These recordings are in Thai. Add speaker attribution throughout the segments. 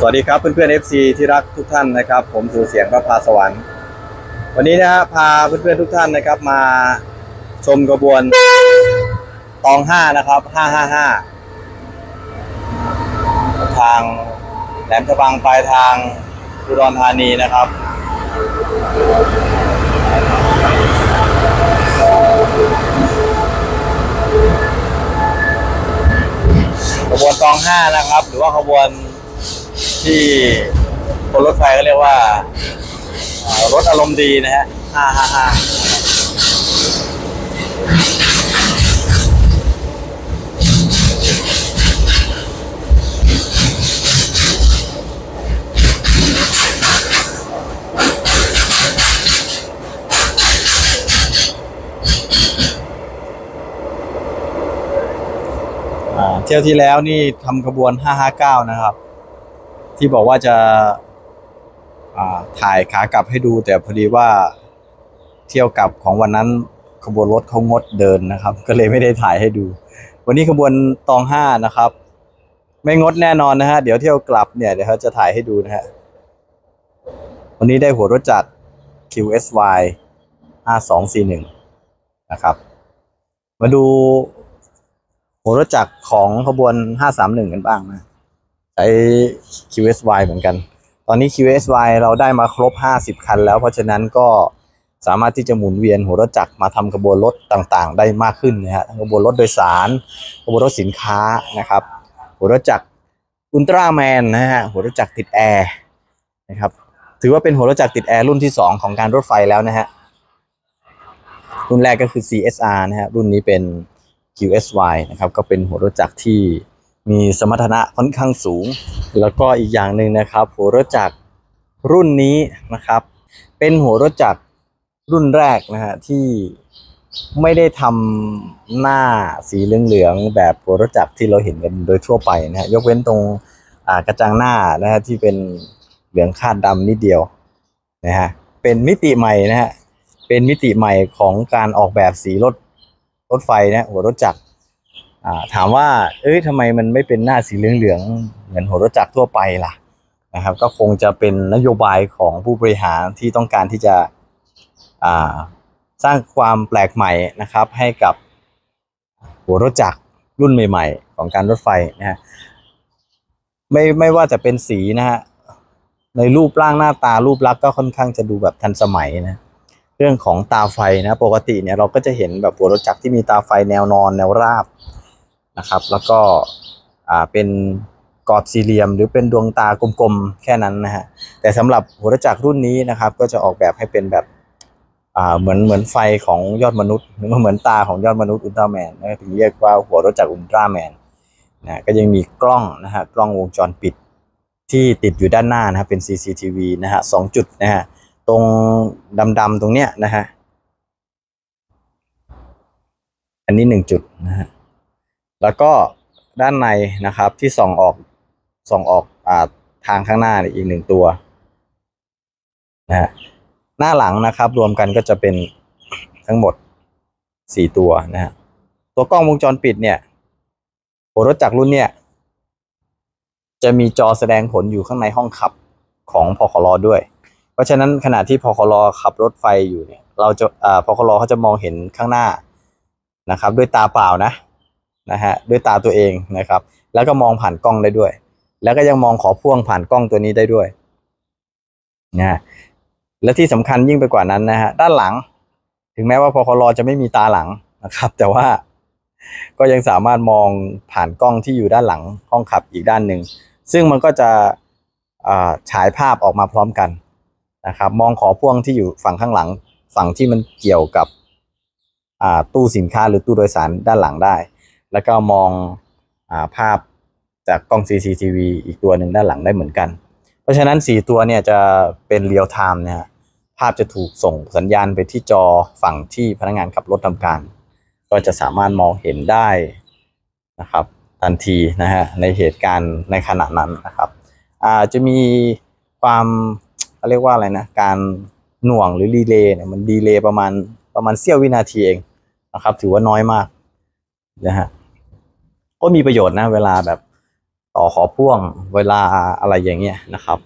Speaker 1: สวัสดีครับเพื่อนๆ FC ที่รักทุกท่านนะครับ ผมสูเสียงพระพาสวรรค์ วันนี้นะฮะพาเพื่อนๆทุกท่านนะครับ มาชมกระบวนตองห้านะครับห้าห้าห้าทางแหลมฉบังปลายทางอุดรธานีนะครับขบวนตองห้านะครับ หรือว่าขบวน ที่คนรถไฟก็เรียกว่า รถอารมณ์ดีนะฮะห้าห้าห้าอ่าเที่ยวที่แล้วนี่ทำขบวน 559 นะครับ ที่บอกว่าจะาถ่ายขากลับให้ดู แต่พอดีว่าเที่ยวกลับของวันนั้นขบวนรถเขางดเดินนะครับ ก็เลยไม่ได้ถ่ายให้ดู วันนี้ขบวนตองห้านะครับ ไม่งดแน่นอนนะฮะเดี๋ยวเที่ยวกลับเนี่ยเดี๋ยวเขาจะถ่ายให้ดูนะฮะวันนี้ได้หัวรถจักร QSY 5241 นะครับ มาดูหัวรถจักรของขบวน 531 กันบ้างนะ ใช้ QSY เหมือนกัน ตอนนี้ QSY เราได้มาครบ 50 คัน แล้วเพราะฉะนั้นก็สามารถที่จะหมุนเวียนหัวรถจักรมาทำขบวนรถต่างๆ ได้มากขึ้นนะฮะทั้งขบวนรถโดยสารขบวนรถสินค้านะครับ หัวรถจักรอุลตร้าแมนนะฮะหัวรถจักรติดแอร์นะครับถือว่าเป็นหัวรถจักรติดแอร์รุ่นที่ 2 ของการรถไฟแล้วนะฮะรุ่นแรกก็คือ CSR นะฮะรุ่นนี้เป็น QSY นะครับก็เป็นหัวรถจักรที่ มีสมรรถนะค่อนข้างสูง แล้วก็อีกอย่างหนึ่งนะครับหัวรถจักรรุ่นนี้นะครับ เป็นหัวรถจักรรุ่นแรกนะฮะที่ไม่ได้ทำหน้าสีเหลืองๆแบบหัวรถจักรที่เราเห็นกันโดยทั่วไปนะฮะยกเว้นตรงกระจังหน้านะฮะที่เป็นเหลืองคาดดำนิดเดียวนะฮะเป็นมิติใหม่นะฮะเป็นมิติใหม่ของการออกแบบสีรถรถไฟนะหัวรถจักร ถามว่า เอ้ยทำไมมันไม่เป็นหน้าสีเหลืองๆเหมือนหัวรถจักรทั่วไปล่ะนะครับ ก็คงจะเป็นนโยบายของผู้บริหารที่ต้องการที่จะสร้างความแปลกใหม่นะครับ ให้กับหัวรถจักรรุ่นใหม่ ๆ ของการรถไฟนะฮะไม่ไม่ว่าจะเป็นสีนะฮะในรูปร่างหน้าตารูปลักษณ์ก็ค่อนข้างจะดูแบบทันสมัยนะเรื่องของตาไฟนะ ปกติเนี่ยเราก็จะเห็นแบบหัวรถจักรที่มีตาไฟแนวนอนแนวราบ นะครับ แล้วก็อ่าเป็นกรอบสี่เหลี่ยม หรือเป็นดวงตากลมๆ แค่นั้นนะฮะแต่สำหรับหัวรถจักรรุ่นนี้นะครับ ก็จะออกแบบให้เป็นแบบอ่าเหมือนเหมือนไฟของยอดมนุษย์หรือว่าเหมือนตาของยอดมนุษย์อุลตร้าแมนนะถึงเรียกว่าหัวรถจักรอุลตร้าแมนนะก็ยังมีกล้องนะฮะกล้องวงจรปิดที่ติดอยู่ด้านหน้านะครับเป็น CCTV นะฮะสองจุดนะฮะตรงดำๆตรงเนี้ยนะฮะอันนี้หนึ่งจุดนะฮะ แล้วก็ด้านในนะครับที่ส่องออกส่องออกอ่าทางข้างหน้าอีกหนึ่งตัวนะฮะหน้าหลังนะครับ รวมกันก็จะเป็นทั้งหมดสี่ตัวนะฮะตัวกล้องวงจรปิดเนี่ยหัวรถจักรรุ่นเนี่ย จะมีจอแสดงผลอยู่ข้างในห้องขับของพคลด้วย เพราะฉะนั้นขณะที่พคลขับรถไฟอยู่เนี่ย เราจะอ่าพคลเขาจะมองเห็นข้างหน้านะครับ ด้วยตาเปล่านะ นะฮะด้วยตาตัวเองนะครับ แล้วก็มองผ่านกล้องได้ด้วย แล้วก็ยังมองขอพ่วงผ่านกล้องตัวนี้ได้ด้วยนะฮะและที่สำคัญยิ่งไปกว่านั้นนะฮะด้านหลัง ถึงแม้ว่าพอคลจะไม่มีตาหลังนะครับ แต่ว่าก็ยังสามารถมองผ่านกล้องที่อยู่ด้านหลังห้องขับอีกด้านหนึ่งซึ่งมันก็จะฉายภาพออกมาพร้อมกันนะครับ มองขอพ่วงที่อยู่ฝั่งข้างหลัง ฝั่งที่มันเกี่ยวกับตู้สินค้าหรือตู้โดยสารด้านหลังได้ แล้วก็มองอาภาพจากกล้อง CCTV อีกตัวหนึ่งด้านหลังได้เหมือนกัน เพราะฉะนั้น 4 ตัวเนี่ยจะเป็นเรียลไทม์นะฮะภาพจะถูกส่งสัญญาณไปที่จอฝั่งที่พนักงานขับรถทำการ ก็จะสามารถมองเห็นได้นะครับทันทีนะฮะในเหตุการณ์ในขณะนั้นนะครับอาจะมีความเขาเรียกว่าอะไรนะการหน่วงหรือดีเลย์เนี่ยมันดีเลย์ประมาณประมาณเสี้ยววินาทีเองนะครับถือว่าน้อยมาก นะฮะก็มีประโยชน์นะ เวลาแบบต่อขอพ่วงเวลาอะไรอย่างเงี้ยนะครับ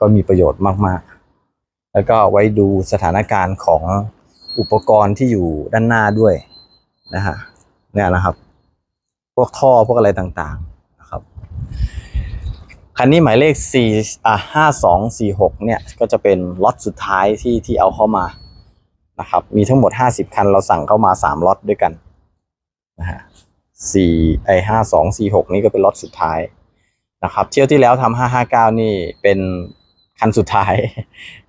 Speaker 1: ก็มีประโยชน์มากๆ แล้วก็ไว้ดูสถานการณ์ของอุปกรณ์ที่อยู่ด้านหน้าด้วยนะฮะเนี่ยนะครับ พวกท่อพวกอะไรต่างๆนะครับ คันนี้หมายเลข4อะ5246 เนี่ย ก็จะเป็นล็อตสุดท้ายที่ที่เอาเข้ามานะครับ มีทั้งหมด 50 คันเราสั่งเข้ามา 3ล็อตด้วยกัน นะฮะ4ไอ้5246นี่ก็เป็นล็อตสุดท้ายนะครับ เที่ยวที่แล้วทำ559นี่เป็นคันสุดท้าย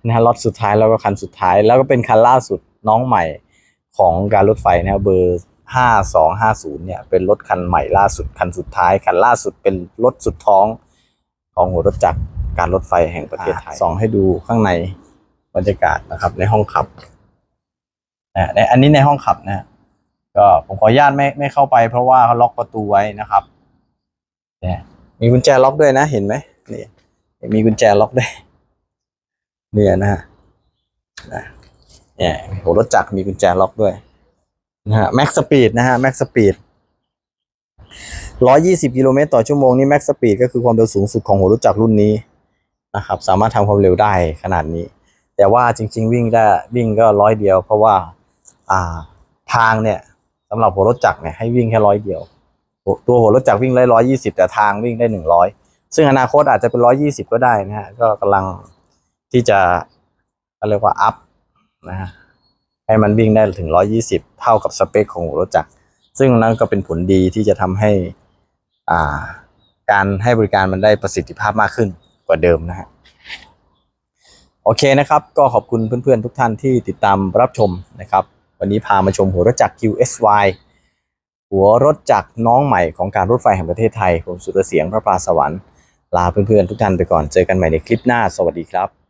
Speaker 1: นะฮะล็อตสุดท้ายแล้วก็คันสุดท้าย แล้วก็เป็นคันล่าสุดน้องใหม่ของการรถไฟนะครับเบอร์5250เนี่ยเป็นรถคันใหม่ล่าสุดคันสุดท้าย คันล่าสุดเป็นรถสุดท้องของหัวรถจักรการรถไฟแห่งประเทศไทยส่องให้ดูข้างในบรรยากาศนะครับในห้องขับนะในอันนี้ในห้องขับนะ ก็ผมขออนุญาตไม่ไม่เข้าไปเพราะว่าเขาล็อกประตูไว้นะครับเนี่ยมีกุญแจล็อกด้วยนะเห็นไหมนี่มีกุญแจล็อกด้วยเนี่ยนะฮะนะเนี่ยหัวรถจักรมีกุญแจล็อกด้วยนะฮะแม็กสปีดนะฮะแม็กสปีด120กิโลเมตรต่อชั่วโมงนี่แม็กสปีดก็คือความเร็วสูงสุดของหัวรถจักรรุ่นนี้นะครับ สามารถทำความเร็วได้ขนาดนี้ แต่ว่าจริง ๆ วิ่งได้วิ่งก็ร้อยเดียว เพราะว่า อ่าทางเนี่ย สำหรับหัวรถจักรเนี่ยให้วิ่งแค่ร้อยเดียว ตัวหัวรถจักรวิ่งได้ร้อยยี่สิบแต่ทางวิ่งได้หนึ่งร้อยซึ่งอนาคตอาจจะเป็นร้อยยี่สิบก็ได้นะฮะก็กำลังที่จะเรียกว่าอัพนะฮะให้มันวิ่งได้ถึงร้อยยี่สิบเท่ากับสเปคของหัวรถจักรซึ่งนั่นก็เป็นผลดีที่จะทำให้อ่าการให้บริการมันได้ประสิทธิภาพมากขึ้นกว่าเดิมนะฮะโอเคนะครับ ก็ขอบคุณเพื่อนๆทุกท่านที่ติดตามรับชมนะครับ วันนี้พามาชมหัวรถจักร QSY หัวรถจักรน้องใหม่ของการรถไฟแห่งประเทศไทย ผมสุรเสียงพระปราสวรรค์ลาเพื่อนๆทุกท่านไปก่อน เจอกันใหม่ในคลิปหน้า สวัสดีครับ